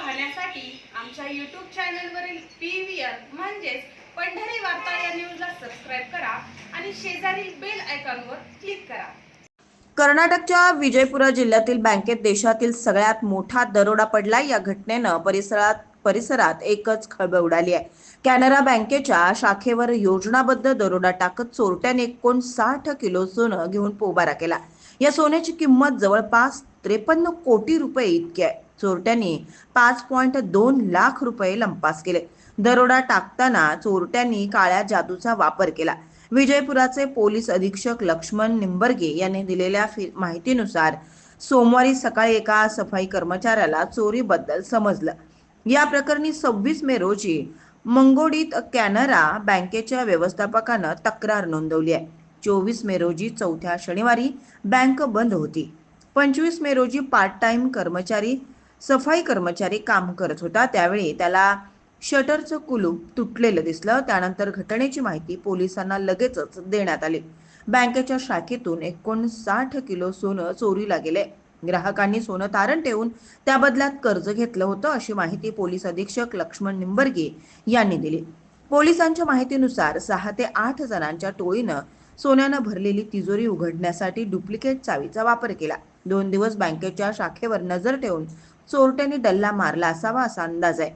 पाहण्यासाठी आमच्या यूट्यूब चॅनलवरील पी व्ही आर म्हणजेच पंढरी वार्ता या न्यूजला सबस्क्राईब करा आणि शेजारील बेल आयकॉनवर क्लिक करा. कर्नाटकच्या विजयपुरा जिल्ह्यातील बँकेत देशातील सगळ्यात मोठा दरोडा पडला या घटनेनं परिसरात परिसरात एकच खळबळ उडाली आहे. कॅनरा बँकेच्या शाखेवर योजनाबद्ध दरोडा टाकत चोरट्याने एकोणसाठ किलो सोनं घेऊन पोबारा केला. या सोन्याची किंमत जवळपास त्रेपन्न कोटी रुपये इतकी आहे. चोरट्यांनी पाच पॉईंट दोन लाख रुपये लंपास केले. दरोडा टाकताना चोरट्यांनी काळ्या जादूचा वापर केला. विजयपुराचे पोलीस अधीक्षक लक्ष्मण निंबर्गे यांनी दिलेल्या माहितीनुसार सोमवारी सकाळी एका सफाई कर्मचाऱ्याला चोरीबद्दल समजलं. या प्रकरणी सव्वीस मे रोजी मंगोडीत कॅनरा बँकेच्या व्यवस्थापकानं तक्रार नोंदवली आहे. चोवीस मे रोजी चौथ्या शनिवारी बँक बंद होती. पंचवीस मे रोजी पार्ट टाइम कर्मचारी सफाई कर्मचारी काम करत होता. त्यावेळी त्याला शटरचं कुलूप तुटलेलं दिसलं. त्यानंतर घटनेची माहिती पोलिसांना लगेचच देण्यात आली. बँकेच्या शाखेतून एकोणसाठ किलो सोनं चोरीला गेले. ग्राहकांनी सोनं तारण ठेवून त्या बदल्यात कर्ज घेतलं होतं अशी माहिती पोलीस अधीक्षक लक्ष्मण निंबर्गे यांनी दिली. पोलिसांच्या माहितीनुसार सहा ते आठ जणांच्या टोळीनं सोन्यानं भरलेली तिजोरी उघडण्यासाठी डुप्लिकेट चावीचा वापर केला. दोन दिवस बँकेच्या शाखेवर नजर ठेवून चोरट्यांनी डल्ला मारला असावा असा अंदाज आहे.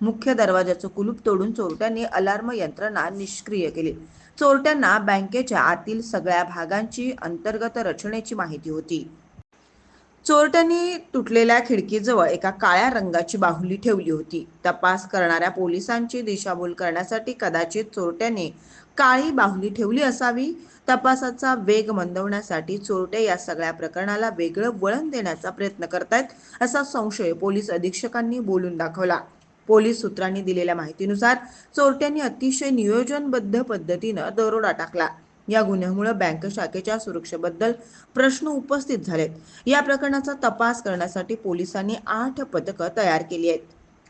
मुख्य दरवाजाचं कुलूप तोडून चोरट्यांनी अलार्म यंत्रणा निष्क्रिय केली. चोरट्यांना बँकेच्या आतील सगळ्या भागांची अंतर्गत रचनेची माहिती होती. चोरट्यांनी तुटलेल्या खिडकीजवळ एका काळ्या रंगाची बाहुली ठेवली होती. तपास करणाऱ्या पोलिसांची दिशाभूल करण्यासाठी कदाचित चोरट्यांनी काळी बाहुली ठेवली असावी. तपासाचा वेग मंदवण्यासाठी चोरटे या सगळ्या प्रकरणाला वेगळं वळण देण्याचा प्रयत्न करतायत असा संशय पोलीस अधीक्षकांनी बोलून दाखवला. पोलीस सूत्रांनी दिलेल्या माहितीनुसार चोरट्यांनी अतिशय नियोजनबद्ध पद्धतीनं दरोडा टाकला. या गुन्ह्यामुळे बँक शाखेच्या सुरक्षेबद्दल प्रश्न उपस्थित झालेत. या प्रकरणाचा तपास करण्यासाठी पोलिसांनी आठ पथकं तयार केली आहेत.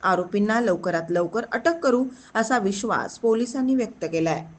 आरोपींना लवकरात लवकर अटक करू असा विश्वास पोलिसांनी व्यक्त केला आहे